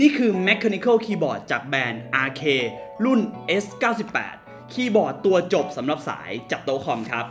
นี่คือ Mechanical Keyboard จากแบรนด์ RK รุ่น S98 คีย์บอร์ดตัวจบสำหรับสายจับโต๊ะคอมครับ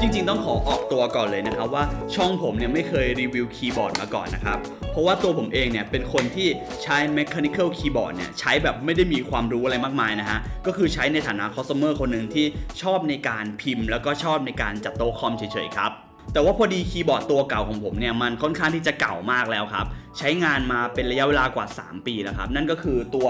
จริงๆ ต้องขอออกตัวก่อนเลยนะครับว่าช่องผมเนี่ยไม่เคยรีวิวคีย์บอร์ดมาก่อนนะครับ เพราะว่าตัวผมเองเนี่ยเป็นคนที่ใช้ mechanical keyboard เนี่ยใช้แบบไม่ได้มีความรู้อะไรมากมายนะฮะ ก็คือใช้ในฐานะ customer คนหนึ่งที่ชอบในการพิมพ์ แล้วก็ชอบในการจัดโต๊ะคอมเฉยๆครับแต่ว่าพอดีคีย์บอร์ดตัวเก่าของผมเนี่ยมันค่อนข้างที่จะเก่ามากแล้วครับ ใช้งานมาเป็นระยะเวลากว่า 3 ปีแล้วครับ นั่นก็คือตัว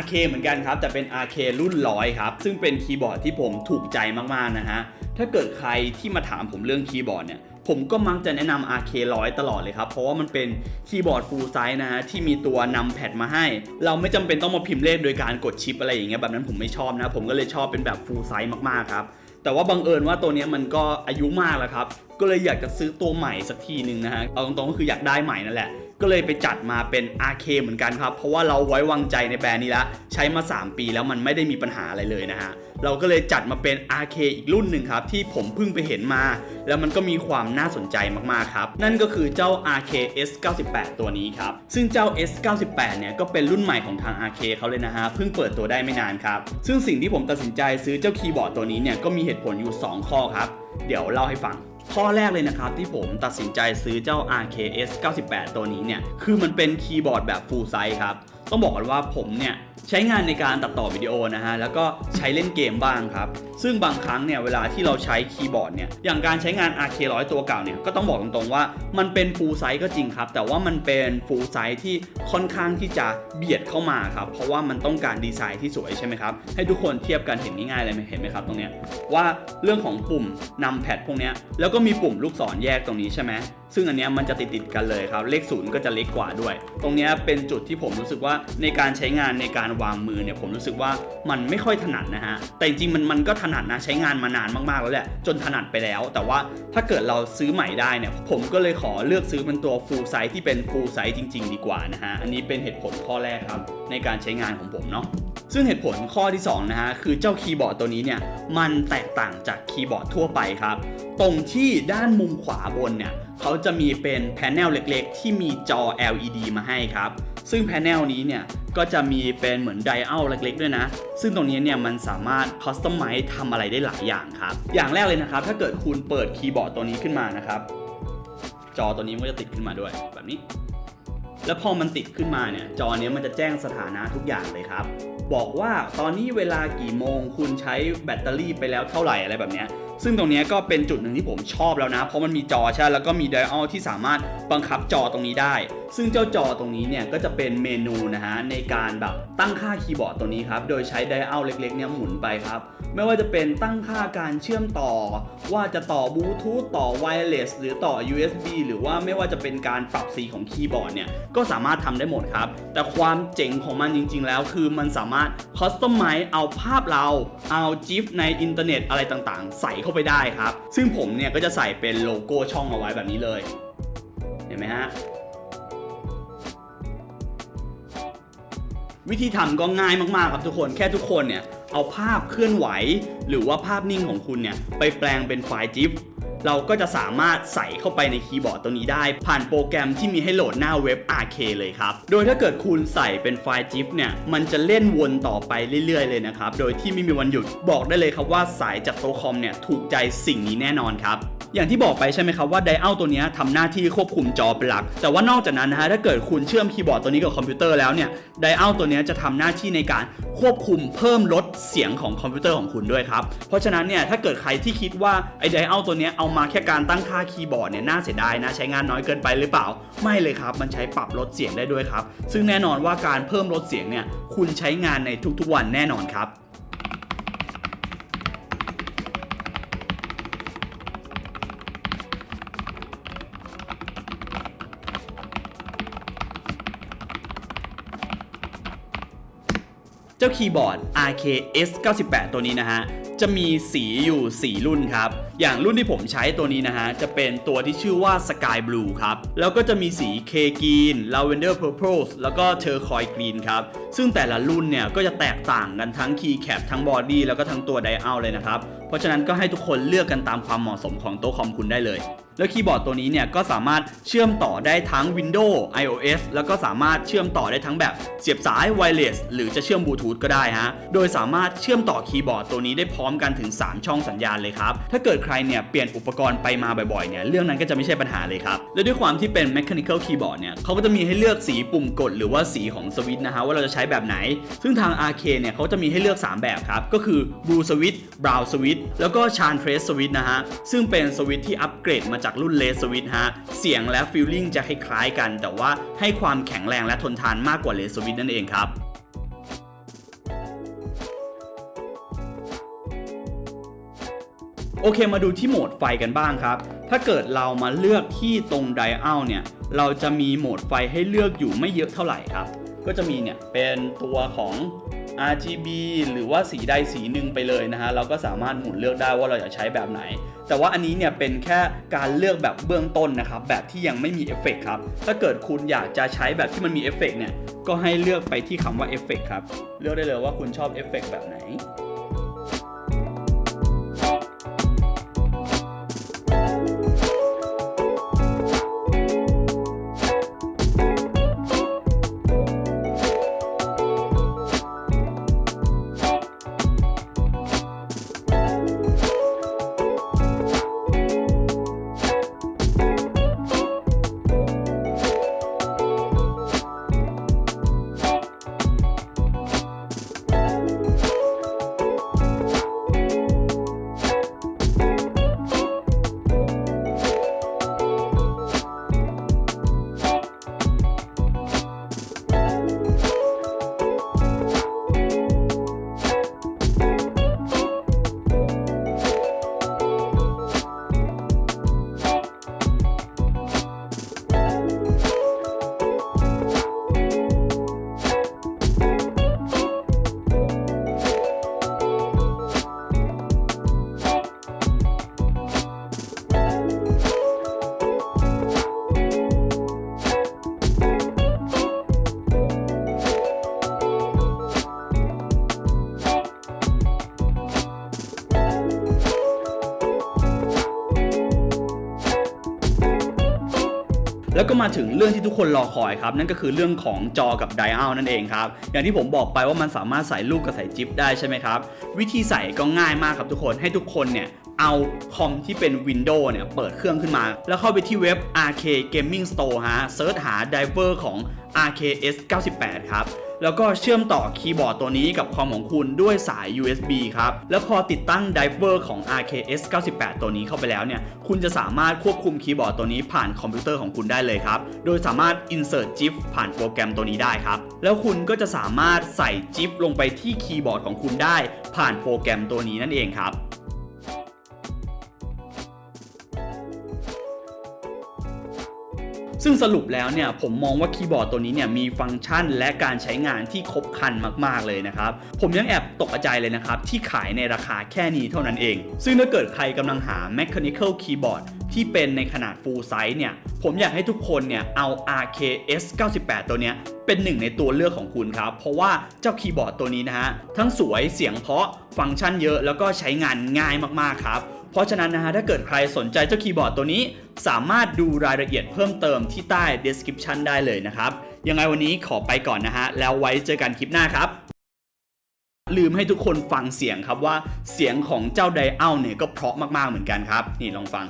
RK เหมือนกันครับ แต่เป็น RK รุ่นร้อยครับ ซึ่งเป็นคีย์บอร์ดที่ผมถูกใจมากๆนะฮะ ถ้าเกิดใครที่มาถามผมเรื่องคีย์บอร์ดเนี่ย ผมก็มักจะแนะนำ RK100 ตลอดเลยครับ เพราะว่ามันเป็นคีย์บอร์ด full size นะฮะที่มีตัวนำแพดมาให้ เราไม่จำเป็นต้องมาพิมพ์เลขโดยการกดชิปอะไรอย่างเงี้ยแบบนั้นผมไม่ชอบนะ ผมก็เลยชอบเป็นแบบ full size มากๆครับแต่ว่าบังเอิญว่าตัวนี้มันก็อายุมากแล้วครับ ก็เลยอยากจะซื้อตัวใหม่สักทีหนึ่งนะฮะ เอาตรงๆก็คืออยากได้ใหม่นั่นแหละ ก็เลยไปจัดมาเป็น RK เหมือนกันครับ เพราะว่าเราไว้วางใจในแบรนด์นี้แล้วใช้มา 3 ปีแล้วมันไม่ได้มีปัญหาอะไรเลยนะฮะ เราก็เลยจัดมาเป็น RK อีกรุ่นหนึ่งครับ ที่ผมเพิ่งไปเห็นมา แล้วมันก็มีความน่าสนใจมากๆครับ นั่นก็คือเจ้า RK S98 ตัวนี้ครับ ซึ่งเจ้า S98 เนี่ยก็เป็นรุ่นใหม่ของทาง RK เขาเลยนะฮะเพิ่งเปิดตัวได้ไม่นานครับ ซึ่งสิ่งที่ผมตัดสินใจซื้อเจ้าคีย์บอร์ดตัวนี้เนี่ยก็มีเหตุผลอยู่ 2 ข้อครับ เดี๋ยวเล่าให้ฟัง ข้อแรกเลยนะครับที่ผมตัดสินใจซื้อเจ้า RKS 98 ตัวนี้เนี่ย คือมันเป็นคีย์บอร์ดแบบ full size ครับ ต้องบอกกันว่าผมเนี่ยใช้งานในการตัดต่อวิดีโอนะฮะแล้วก็ใช้เล่นเกมบ้างครับ ซึ่งบางครั้งเนี่ยเวลาที่เราใช้คีย์บอร์ดเนี่ยอย่างการใช้งาน RK 100 ตัวเก่าเนี่ยก็ต้องบอกตรงๆว่ามันเป็น full size ก็จริงครับ แต่ว่ามันเป็น full size ที่ค่อนข้างที่จะเบียดเข้ามาครับ เพราะว่ามันต้องการดีไซน์ที่สวยใช่ไหมครับ ให้ทุกคนเทียบกันเห็นง่ายๆเลยไหมเห็นไหมครับตรงเนี้ยว่าเรื่องของปุ่มนำแพดพวกเนี้ยแล้วก็มีปุ่มลูกศรแยกตรงนี้ใช่ไหม ซึ่งอันนี้มันจะติดติดกันเลยครับ เลขศูนย์ก็จะเล็กกว่าด้วย ตรงนี้เป็นจุดที่ผมรู้สึกว่าในการใช้งานในการวางมือเนี่ยผมรู้สึกว่ามันไม่ค่อยถนัดนะฮะ แต่จริงมันมันก็ถนัดนะใช้งานมานานมากๆแล้วแหละ จนถนัดไปแล้ว แต่ว่าถ้าเกิดเราซื้อใหม่ได้เนี่ยผมก็เลยขอเลือกซื้อเป็นตัว full size ที่เป็น full size จริง ๆ ดีกว่านะฮะ อันนี้เป็นเหตุผลข้อแรกครับ ในการใช้งานของผมเนาะซึ่งเหตุผลข้อที่2นะฮะคือเจ้าคีย์บอร์ดตัวนี้เนี่ยมันแตกต่างจากคีย์บอร์ดทั่วไปครับ ตรงที่ด้านมุมขวาบนเนี่ย เขาจะมีเป็นแผงเล็กๆ ที่มีจอ LED มาให้ครับ ซึ่งแผงนี้เนี่ยก็จะมีเป็นเหมือนไดอัลเล็กๆ ด้วยนะ ซึ่งตรงนี้เนี่ยมันสามารถคัสตอมไมซ์ทำอะไรได้หลายอย่างครับ อย่างแรกเลยนะครับ ถ้าเกิดคุณเปิดคีย์บอร์ดตัวนี้ขึ้นมานะครับ จอตัวนี้มันก็จะติดขึ้นมาด้วยแบบนี้ แล้วพอมันติดขึ้นมาเนี่ยจอเนี้ยมันจะแจ้งสถานะทุกอย่างเลยครับ บอกว่าตอนนี้เวลากี่โมงคุณใช้แบตเตอรี่ไปแล้วเท่าไหร่อะไรแบบเนี้ย ซึ่งตรงนี้ก็เป็นจุดหนึ่งที่ผมชอบแล้วนะ เพราะมันมีจอใช่แล้วก็มีไดอัลที่สามารถบังคับจอตรงนี้ได้ ซึ่งเจ้าจอตรงนี้เนี่ยก็จะเป็นเมนูนะฮะในการแบบตั้งค่าคีย์บอร์ดตัวนี้ครับ โดยใช้ไดอัลเล็กๆเนี่ยหมุนไปครับ ไม่ว่าจะเป็นตั้งค่าการเชื่อมต่อ ว่าจะต่อบลูทูธต่อไวเลสหรือต่อ USB หรือว่าไม่ว่าจะเป็นการปรับสีของคีย์บอร์ดเนี่ยก็สามารถทำได้หมดครับ แต่ความเจ๋งของมันจริง ๆ แล้วคือมันสามารถคอสตอมไมซ์เอาภาพเราเอาจิฟในอินเทอร์เน็ตอะไรต่างๆ ใส่เข้าไปได้ครับ ซึ่งผมเนี่ยก็จะใส่เป็นโลโก้ช่องเอาไว้แบบนี้เลย เห็นไหมฮะวิธีทำก็ง่ายมากๆครับทุกคนแค่ทุกคนเนี่ยเอาภาพเคลื่อนไหว หรือว่าภาพนิ่งของคุณเนี่ยไปแปลงเป็นไฟล์ GIF เราก็จะสามารถใส่เข้าไปในคีย์บอร์ดตัวนี้ได้ ผ่านโปรแกรมที่มีให้โหลดหน้าเว็บ RK เลยครับ โดยถ้าเกิดคุณใส่เป็นไฟล์ GIF เนี่ย มันจะเล่นวนต่อไปเรื่อยๆ เลยนะครับ โดยที่ไม่มีวันหยุด บอกได้เลยครับว่าสายจากโตคอมเนี่ยถูกใจสิ่งนี้แน่นอนครับอย่างที่บอกไปใช่ไหมครับว่าไดอัลตัวนี้ยทำหน้าที่ควบคุมจอเป็นหลัก แต่ว่านอกจากนั้นนะฮะถ้าเกิดคุณเชื่อมคีย์บอร์ดตัวนี้กับคอมพิวเตอร์แล้วเนี่ยไดอัลตัวนี้จะทำหน้าที่ในการควบคุมเพิ่มลดเสียงของคอมพิวเตอร์ของคุณด้วยครับ เพราะฉะนั้นเนี่ยถ้าเกิดใครที่คิดว่าไอไดอัลตัวนี้เอามาแค่การตั้งค่าคีย์บอร์ดเนี่ยน่าเสียดายนะใช้งานน้อยเกินไปหรือเปล่า ไม่เลยครับ มันใช้ปรับลดเสียงได้ด้วยครับ ซึ่งแน่นอนว่าการเพิ่มลดเสียงเนี่ยคุณใช้งานในทุกๆวันแน่นอนครับเจ้าคีย์บอร์ด RKS 98 ตัวนี้นะฮะ จะมีสีอยู่ 4 รุ่นครับ อย่างรุ่นที่ผมใช้ตัวนี้นะฮะ จะเป็นตัวที่ชื่อว่า Sky Blue ครับ แล้วก็จะมีสี K Green Lavender Purple แล้วก็ Turquoise Green ครับ ซึ่งแต่ละรุ่นเนี่ยก็จะแตกต่างกันทั้งคีย์แคปทั้งบอดี้แล้วก็ทั้งตัวไดอัลเลยนะครับ เพราะฉะนั้นก็ให้ทุกคนเลือกกันตามความเหมาะสมของโต๊ะคอมคุณได้เลย แล้วคีย์บอร์ดตัวนี้เนี่ยก็สามารถเชื่อมต่อได้ทั้ง Windows iOS แล้วก็สามารถเชื่อมต่อได้ทั้งแบบเสียบสาย Wireless หรือจะเชื่อมบลูทูธก็ได้ฮะ โดยสามารถเชื่อมต่อคีย์บอร์ดตัวนี้ได้พร้อมกันถึง 3 ช่องสัญญาณเลยครับ ถ้าเกิดใครเนี่ยเปลี่ยนอุปกรณ์ไปมาบ่อยๆเนี่ยเรื่องนั้นก็จะไม่ใช่ปัญหาเลยครับ และด้วยความที่เป็น Mechanical Keyboard เนี่ยเขาก็จะมีให้เลือกสีปุ่มกดหรือว่าสีของสวิตช์นะฮะว่าเราจะใช้แบบไหน ซึ่งทาง RK เนี่ยเขาจะมีให้เลือก 3 แบบครับก็คือ Blue Switch Brown Switch แล้วก็ Chan Trace Switch นะฮะ ซึ่งเป็นสวิตที่อัปเกรดมาจากรุ่น Red Switch ฮะ เสียงและฟีลลิ่งจะคล้ายๆกัน แต่ว่าให้ความแข็งแรงและทนทานมากกว่า Red Switch นั่นเองครับโอเคมาดูที่โหมดไฟกันบ้างครับ ถ้าเกิดเรามาเลือกที่ตรงไดอัลเนี่ย เราจะมีโหมดไฟให้เลือกอยู่ไม่เยอะเท่าไหร่ครับ ก็จะมีเนี่ยเป็นตัวของ RGB หรือว่าสีใดสีหนึ่งไปเลยนะฮะเราก็สามารถหมุนเลือกได้ว่าเราอยากใช้แบบไหน แต่ว่าอันนี้เนี่ยเป็นแค่การเลือกแบบเบื้องต้นนะครับแบบที่ยังไม่มีเอฟเฟกต์ครับถ้าเกิดคุณอยากจะใช้แบบที่มันมีเอฟเฟกต์เนี่ยก็ให้เลือกไปที่คำว่าเอฟเฟกต์ครับเลือกได้เลยว่าคุณชอบเอฟเฟกต์แบบไหน แล้วก็มาถึงเรื่องที่ทุกคนรอคอยครับ นั่นก็คือเรื่องของจอกับไดอัลนั่นเองครับ อย่างที่ผมบอกไปว่ามันสามารถใส่ลูกกับใส่จิ๊บได้ใช่ไหมครับ วิธีใส่ก็ง่ายมากครับทุกคนให้ทุกคนเนี่ยเอาคอมที่เป็น Windows เนี่ยเปิดเครื่องขึ้นมา แล้วเข้าไปที่เว็บ RK Gaming Store ฮะเซิร์ชหาไดเวอร์ของ RKS 98 ครับ แล้วก็เชื่อมต่อคีย์บอร์ดตัวนี้กับคอมของคุณด้วยสาย USB ครับ แล้วพอติดตั้งไดเวอร์ของ RKS 98 ตัวนี้เข้าไปแล้วเนี่ย คุณจะสามารถควบคุมคีย์บอร์ดตัวนี้ผ่านคอมพิวเตอร์ของคุณได้เลยครับ โดยสามารถ insert GIF ผ่านโปรแกรมตัวนี้ได้ครับ แล้วคุณก็จะสามารถใส่ GIF ลงไปที่คีย์บอร์ดของคุณได้ ผ่านโปรแกรมตัวนี้นั่นเองครับ ซึ่งสรุปแล้วเนี่ยผมมองว่าคีย์บอร์ดตัวนี้เนี่ยมีฟังก์ชันและการใช้งานที่ครบครันมากๆเลยนะครับ ผมยังแอบตกใจเลยนะครับ ที่ขายในราคาแค่นี้เท่านั้นเอง ซึ่งถ้าเกิดใครกำลังหา mechanical keyboard ที่เป็นในขนาด full size เนี่ย ผมอยากให้ทุกคนเนี่ยเอา RKS 98 ตัวเนี้ยเป็นหนึ่งในตัวเลือกของคุณครับ เพราะว่าเจ้าคีย์บอร์ดตัวนี้นะฮะ ทั้งสวยเสียงเพราะฟังก์ชันเยอะแล้วก็ใช้งานง่ายมากๆครับ เพราะฉะนั้นนะฮะถ้าเกิดใครสนใจเจ้าคีย์บอร์ดตัวนี้ สามารถดูรายละเอียดเพิ่มเติมที่ใต้ description ได้เลยนะครับ ยังไงวันนี้ขอไปก่อนนะฮะแล้วไว้เจอกันคลิปหน้าครับ ลืมให้ทุกคนฟังเสียงครับว่าเสียงของเจ้าไดอัลเนี่ยก็เพราะมากๆเหมือนกันครับ นี่ลองฟัง